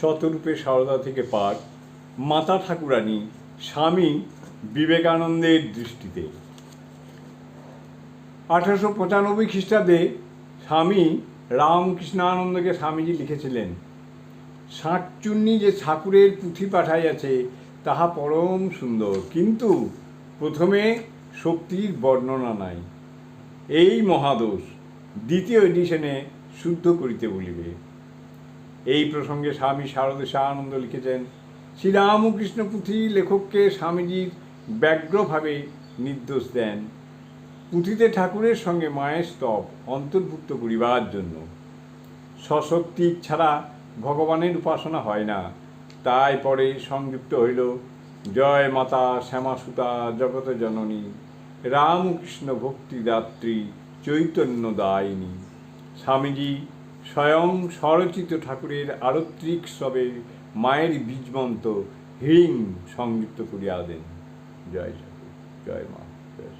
শতরূপে সারদা থেকে পাঠ মাতা ঠাকুরানী স্বামী বিবেকানন্দের দৃষ্টিতে। আঠারোশো পঁচানব্বই খ্রিস্টাব্দে স্বামী রামকৃষ্ণানন্দকে স্বামীজি লিখেছিলেন শাঁকচুন্নি যে ঠাকুরের পুঁথি পাঠাইয়াছে তাহা পরম সুন্দর। কিন্তু প্রথমে শক্তির বর্ণনা নাই। এই মহাদোষ দ্বিতীয় এডিশনে শুদ্ধ করিতে বলিবে। এই প্রসঙ্গে স্বামী শারদেশা আনন্দ লিখেছেন, শ্রীরামকৃষ্ণ পুঁথি লেখককে স্বামীজির ব্যগ্রভাবে নির্দোষ দেন। পুঁথিতে ঠাকুরের সঙ্গে মায়ের স্তব অন্তর্ভুক্ত করিবার জন্য। সশক্তি ছাড়া ভগবানের উপাসনা হয় না। তাই পরে সংযুক্ত হইল, জয় মাতা, শ্যামাসুতা জগত জননী, রামকৃষ্ণ ভক্তিদাত্রী চৈতন্য দায়িনী। স্বামীজি স্বয়ং স্বরচিত ঠাকুরের আরত্রিক সবে মায়ের বীজমন্ত হিং সংযুক্ত করিয়া দেন। জয় ঠাকুর, জয় মা, জয়